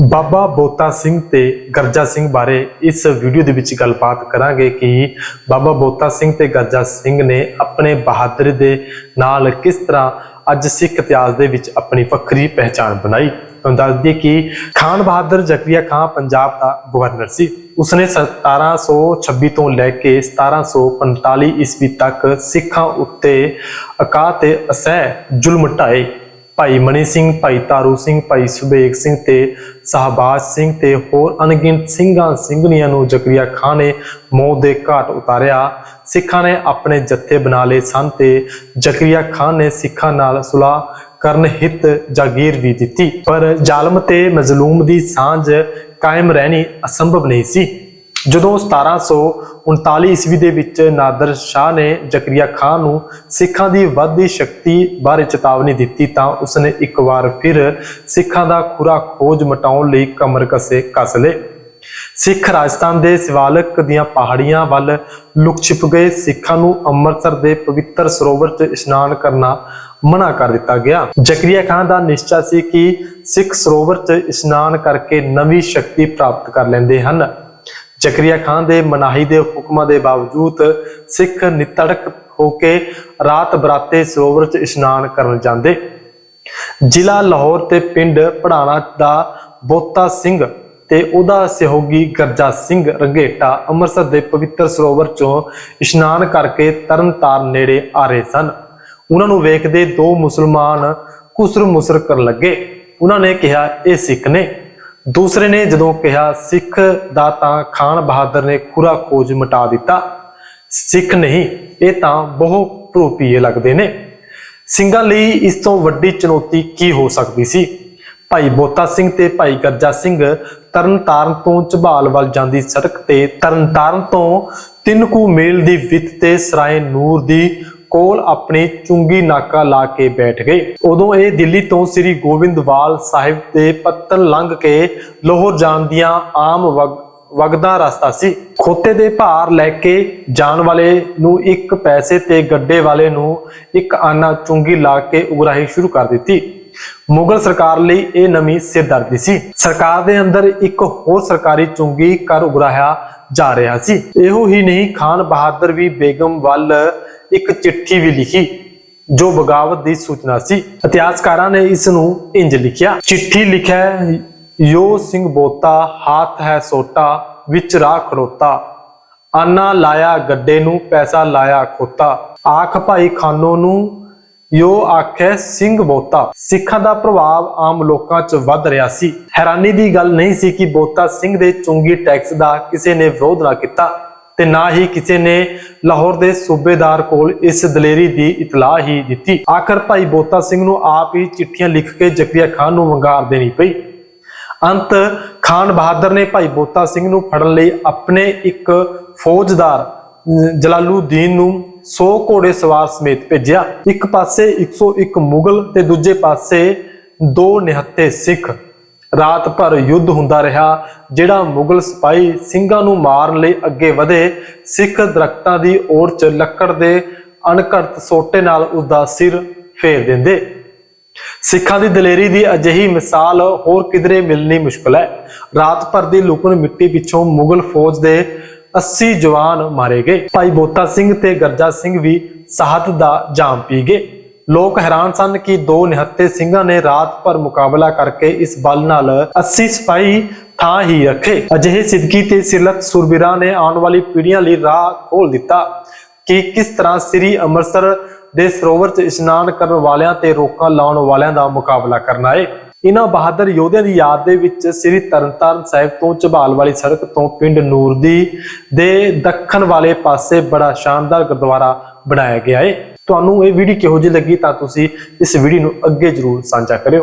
ਬਾਬਾ ਬੋਤਾ ਸਿੰਘ ਤੇ ਗਰਜਾ ਸਿੰਘ ਬਾਰੇ ਇਸ ਵੀਡੀਓ ਦੇ ਵਿੱਚ ਗੱਲਬਾਤ ਕਰਾਂਗੇ ਕਿ ਬਾਬਾ ਬੋਤਾ ਸਿੰਘ ਤੇ ਗਰਜਾ ਸਿੰਘ ਨੇ ਆਪਣੇ ਬਹਾਦਰ ਦੇ ਨਾਲ ਕਿਸ ਤਰ੍ਹਾਂ ਅੱਜ ਸਿੱਖ ਇਤਿਹਾਸ ਦੇ ਵਿੱਚ ਆਪਣੀ ਵੱਖਰੀ ਪਹਿਚਾਣ ਬਣਾਈ। ਤੁਹਾਨੂੰ ਦੱਸ ਦਈਏ ਕਿ ਖਾਨ ਬਹਾਦਰ ਜ਼ਕਰੀਆ ਖਾਨ ਪੰਜਾਬ ਦਾ ਗਵਰਨਰ ਸੀ। ਉਸਨੇ 1726 ਤੋਂ ਲੈ ਕੇ 1745 ਈਸਵੀ ਤੱਕ ਸਿੱਖਾਂ ਉੱਤੇ ਅਕਾ ਤੇ ਅਸਹਿ ਜ਼ੁਲਮ ਢਾਏ ਭਾਈ ਮਨੀ ਸਿੰਘ, ਭਾਈ ਤਾਰੂ ਸਿੰਘ, ਭਾਈ ਸੁਬੇਗ ਸਿੰਘ ਤੇ ਸਹਬਾਜ ਸਿੰਘ ਤੇ ਹੋਰ ਅਣਗਿਣਤ ਸਿੰਘਾਂ ਸਿੰਘਣੀਆਂ ਨੂੰ ਜ਼ਕਰੀਆ ਖਾਨ ਨੇ ਮੌਤ ਦੇ ਘਾਟ ਉਤਾਰਿਆ। ਸਿੱਖਾਂ ਨੇ ਆਪਣੇ ਜੱਥੇ ਬਣਾ ਲਏ ਸਨ ਤੇ ਜ਼ਕਰੀਆ ਖਾਨ ਨੇ ਸਿੱਖਾਂ ਨਾਲ ਸੁਲਾਹ ਕਰਨ ਹਿੱਤ ਜਾਗੀਰ ਵੀ ਦਿੱਤੀ। ਪਰ ਜ਼ਾਲਮ ਤੇ ਮਜ਼ਲੂਮ ਦੀ ਸਾਂਝ ਕਾਇਮ ਰਹਿਣੀ ਅਸੰਭਵ ਨਹੀਂ ਸੀ। ਜਦੋਂ 1739 ਈਸਵੀ ਦੇ ਵਿੱਚ ਨਾਦਰ ਸ਼ਾਹ ਨੇ ਜ਼ਕਰੀਆ ਖਾਨ ਨੂੰ ਸਿੱਖਾਂ ਦੀ ਵੱਧਦੀ ਸ਼ਕਤੀ ਬਾਰੇ ਚੇਤਾਵਨੀ ਦਿੱਤੀ ਤਾਂ ਉਸਨੇ ਇੱਕ ਵਾਰ ਫਿਰ ਸਿੱਖਾਂ ਦਾ ਖੁਰਾ ਖੋਜ ਮਟਾਉਣ ਲਈ ਕਮਰ ਕਸੇ ਕੱਸ ਲਏ। ਸਿੱਖ ਰਾਜਸਥਾਨ ਦੇ ਸਿਵਾਲਕ ਦੀਆਂ ਪਹਾੜੀਆਂ ਵੱਲ ਲੁਕ ਛਿਪ ਗਏ। ਸਿੱਖਾਂ ਨੂੰ ਅੰਮ੍ਰਿਤਸਰ ਦੇ ਪਵਿੱਤਰ ਸਰੋਵਰ 'ਚ ਇਸ਼ਨਾਨ ਕਰਨਾ ਮਨਾ ਕਰ ਦਿੱਤਾ ਗਿਆ। ਜ਼ਕਰੀਆ ਖਾਨ ਦਾ ਨਿਸ਼ਚਾ ਸੀ ਕਿ ਸਿੱਖ ਸਰੋਵਰ 'ਚ ਇਸ਼ਨਾਨ ਕਰਕੇ ਨਵੀਂ ਸ਼ਕਤੀ ਪ੍ਰਾਪਤ ਕਰ ਲੈਂਦੇ ਹਨ। ਜ਼ਕਰੀਆ ਖਾਨ ਦੇ ਮਨਾਹੀ ਦੇ ਹੁਕਮਾਂ ਦੇ ਬਾਵਜੂਦ ਸਿੱਖ ਨਿਤੜਕ ਹੋ ਕੇ ਰਾਤ ਬਰਾਤੇ ਸਰੋਵਰ 'ਚ ਇਸ਼ਨਾਨ ਕਰਨ ਜਾਂਦੇ। ਜ਼ਿਲ੍ਹਾ ਲਾਹੌਰ ਤੇ ਪਿੰਡ ਪੜਾਣਾ ਦਾ ਬੋਤਾ ਸਿੰਘ ਤੇ ਉਹਦਾ ਸਹਿਯੋਗੀ ਗਰਜਾ ਸਿੰਘ ਰੰਗੇਟਾ ਅੰਮ੍ਰਿਤਸਰ ਦੇ ਪਵਿੱਤਰ ਸਰੋਵਰ 'ਚੋਂ ਇਸ਼ਨਾਨ ਕਰਕੇ ਤਰਨਤਾਰਨ ਨੇੜੇ ਆ ਰਹੇ ਸਨ। ਉਹਨਾਂ ਨੂੰ ਵੇਖਦੇ ਦੋ ਮੁਸਲਮਾਨ ਕੁਸਰ ਮੁਸਰ ਕਰਨ ਲੱਗੇ। ਉਹਨਾਂ ਨੇ ਕਿਹਾ, ਇਹ ਸਿੱਖ ਨੇ। ਦੂਸਰੇ ਨੇ ਜਦੋਂ ਕਿਹਾ, ਸਿੱਖ ਦਾ ਤਾਂ ਖਾਨ ਬਹਾਦਰ ਨੇ ਖੁਰਾ ਖੋਜ ਮਿਟਾ ਦਿੱਤਾ। ਸਿੱਖ ਨਹੀਂ, ਇਹ ਤਾਂ ਬਹੁ ਭਰੂਪੀਏ ਲੱਗਦੇ ਨੇ। ਸਿੰਘਾਂ ਲਈ ਇਸ ਤੋਂ ਵੱਡੀ ਚੁਣੌਤੀ ਕੀ ਹੋ ਸਕਦੀ ਸੀ? ਭਾਈ ਬੋਤਾ ਸਿੰਘ ਤੇ ਭਾਈ ਗਰਜਾ ਸਿੰਘ ਤਰਨਤਾਰਨ ਤੋਂ ਝਬਾਲ ਵੱਲ ਜਾਂਦੀ ਸੜਕ ਤੇ ਤਰਨਤਾਰਨ ਤੋਂ ਤਿੰਨ ਕੁ ਮੀਲ ਦੀ ਵਿੱਥ ਤੇ ਸਰਾਏ ਨੂਰ ਦੀ ਕੋਲ ਆਪਣੀ ਚੁੰਗੀ ਨਾਕਾ ਲਾ ਕੇ ਬੈਠ ਗਏ। ਉਦੋਂ ਇਹ ਦਿੱਲੀ ਤੋਂ ਸ੍ਰੀ ਗੋਬਿੰਦਵਾਲ ਸਾਹਿਬ ਦੇ ਪੱਤਨ ਲੰਘ ਕੇ ਲਾਹੌਰ ਜਾਣ ਦੀਆਂ ਆਮ ਵਗਦਾ ਰਸਤਾ ਸੀ। ਖੋਤੇ ਦੇ ਭਾਰ ਲੈ ਕੇ ਜਾਣ ਵਾਲੇ ਨੂੰ ਇੱਕ ਪੈਸੇ ਤੇ ਗੱਡੇ ਵਾਲੇ ਨੂੰ ਇੱਕ ਆਨਾ ਚੁੰਗੀ ਲਾ ਕੇ ਉਗਰਾਹੀ ਸ਼ੁਰੂ ਕਰ ਦਿੱਤੀ। ਮੁਗਲ ਸਰਕਾਰ ਲਈ ਇਹ ਨਵੀਂ ਸਿਰਦਰਦੀ ਸੀ। ਸਰਕਾਰ ਦੇ ਅੰਦਰ ਇੱਕ ਹੋਰ ਸਰਕਾਰੀ ਚੁੰਗੀ ਕਰ ਉਗਰਾਇਆ ਜਾ ਰਿਹਾ ਸੀ। ਇਹੋ ਹੀ ਨਹੀਂ, ਖਾਨ ਬਹਾਦਰ ਵੀ ਬੇਗਮ ਵੱਲ ਇੱਕ ਚਿੱਠੀ ਵੀ ਲਿਖੀ, ਜੋ ਬਗਾਵਤ ਦੀ ਸੂਚਨਾ ਸੀ। ਇਤਿਹਾਸਕਾਰਾਂ ਨੇ ਇਸ ਨੂੰ ਇੰਜ ਲਿਖਿਆ, ਚਿੱਠੀ ਲਿਖਿਆ ਯੋ ਸਿੰਘ ਬੋਤਾ, ਹਾਥ ਹੈ ਸੋਟਾ, ਵਿੱਚ ਰਾਹ ਖੜੋਤਾ। ਆਨਾ ਲਾਇਆ ਗੱਡੇ ਨੂੰ, ਪੈਸਾ ਲਾਇਆ ਖੋਤਾ। ਆਖ ਭਾਈ ਖਾਨੋ ਨੂੰ, ਯੋ ਆਖੇ ਸਿੰਘ ਬੋਤਾ। ਸਿੱਖਾਂ ਦਾ ਪ੍ਰਭਾਵ ਆਮ ਲੋਕਾਂ 'ਚ ਵੱਧ ਰਿਹਾ ਸੀ। ਹੈਰਾਨੀ ਦੀ ਗੱਲ ਨਹੀਂ ਸੀ ਕਿ ਬੋਤਾ ਸਿੰਘ ਦੇ ਚੁੰਗੀ ਟੈਕਸ ਦਾ ਕਿਸੇ ਨੇ ਵਿਰੋਧ ਨਾ ਕੀਤਾ। ਤੇ ਨਾ ਹੀ ਕਿਸੇ ਨੇ ਲਾਹੌਰ ਦੇ ਸੂਬੇਦਾਰ ਕੋਲ ਇਸ ਦਲੇਰੀ ਦੀ ਇਤਲਾਹ ਹੀ ਦਿੱਤੀ। ਆਖਰ ਭਾਈ ਬੋਤਾ ਸਿੰਘ ਨੂੰ ਆਪ ਹੀ ਚਿੱਠੀਆਂ ਲਿਖ ਕੇ ਜ਼ਕਰੀਆ ਖਾਨ ਨੂੰ ਵੰਗਾਰ ਦੇਣੀ ਪਈ। ਅੰਤ ਖਾਨ ਬਹਾਦਰ ਨੇ ਭਾਈ ਬੋਤਾ ਸਿੰਘ ਨੂੰ ਫੜਨ ਲਈ ਆਪਣੇ ਇੱਕ ਫੌਜਦਾਰ ਜਲਾਲੂਦੀਨ ਨੂੰ 100 ਘੋੜੇ ਸਵਾਰ ਸਮੇਤ ਭੇਜਿਆ। ਇੱਕ ਪਾਸੇ 101 ਮੁਗਲ ਤੇ ਦੂਜੇ ਪਾਸੇ ਦੋ ਨਿਹੱਥੇ ਸਿੱਖ। ਰਾਤ ਭਰ ਯੁੱਧ ਹੁੰਦਾ ਰਿਹਾ, ਜਿਹੜਾ ਮੁਗਲ ਸਿਪਾਹੀ ਸਿੰਘਾਂ ਨੂੰ ਮਾਰਨ ਲਈ ਅੱਗੇ ਵਧੇ, ਸਿੱਖ ਦਰਖਤਾਂ ਦੀ ਓੜ 'ਚ ਲੱਕੜ ਦੇ ਅਣਘੜਤ ਸੋਟੇ ਨਾਲ ਉਸ ਦਾ ਸਿਰ ਫੇਰ ਦਿੰਦੇ। ਸਿੱਖਾਂ ਦੀ ਦਲੇਰੀ ਦੀ ਅਜਿਹੀ ਮਿਸਾਲ ਹੋਰ ਕਿਧਰੇ ਮਿਲਣੀ ਮੁਸ਼ਕਲ ਹੈ। ਰਾਤ ਭਰ ਦੀ ਲੁਕਣ ਮਿੱਟੀ ਪਿੱਛੋਂ ਮੁਗਲ ਫੌਜ ਦੇ 80 ਜਵਾਨ ਮਾਰੇ ਗਏ। ਭਾਈ ਬੋਤਾ ਸਿੰਘ ਤੇ ਗਰਜਾ ਸਿੰਘ ਵੀ ਸਾਹਤ ਦਾ ਜਾਮ ਪੀ ਗਏ। ਲੋਕ ਹੈਰਾਨ ਸਨ ਕਿ ਦੋ ਨਿਹੱਤੇ ਸਿੰਘਾਂ ਨੇ ਰਾਤ ਭਰ ਮੁਕਾਬਲਾ ਕਰਕੇ ਇਸ ਬਲ ਨਾਲ 80 ਸਿਪਾਹੀ ਥਾਂ ਹੀ ਰੱਖੇ। ਅਜਿਹੇ ਸਿੱਧਕੀ ਤੇ ਸਿਰਲਤ ਸੂਰਬੀਰਾਂ ਨੇ ਆਉਣ ਵਾਲੀ ਪੀੜ੍ਹੀਆਂ ਲਈ ਰਾਹ ਖੋਲ ਦਿੱਤਾ ਕਿ ਕਿਸ ਤਰ੍ਹਾਂ ਸ੍ਰੀ ਅੰਮ੍ਰਿਤਸਰ ਦੇ ਸਰੋਵਰ 'ਚ ਇਸ਼ਨਾਨ ਕਰਨ ਵਾਲਿਆਂ ਤੇ ਰੋਕਾਂ ਲਾਉਣ ਵਾਲਿਆਂ ਦਾ ਮੁਕਾਬਲਾ ਕਰਨਾ ਹੈ ਇਹਨਾਂ ਬਹਾਦਰ ਯੋਧਿਆਂ ਦੀ ਯਾਦ ਦੇ ਵਿੱਚ ਸ੍ਰੀ ਤਰਨਤਾਰਨ ਸਾਹਿਬ ਤੋਂ ਝਬਾਲ ਵਾਲੀ ਸੜਕ ਤੋਂ ਪਿੰਡ ਨੂਰਦੀ ਦੇ ਦੱਖਣ ਵਾਲੇ ਪਾਸੇ ਬੜਾ ਸ਼ਾਨਦਾਰ ਗੁਰਦੁਆਰਾ ਬਣਾਇਆ ਗਿਆ ਹੈ ਤੁਹਾਨੂੰ ਇਹ ਵੀਡੀਓ ਕਿਹੋ ਜਿਹੀ ਲੱਗੀ ਤਾਂ ਤੁਸੀਂ ਇਸ ਵੀਡੀਓ ਨੂੰ ਅੱਗੇ ਜਰੂਰ ਸਾਂਝਾ ਕਰਿਓ।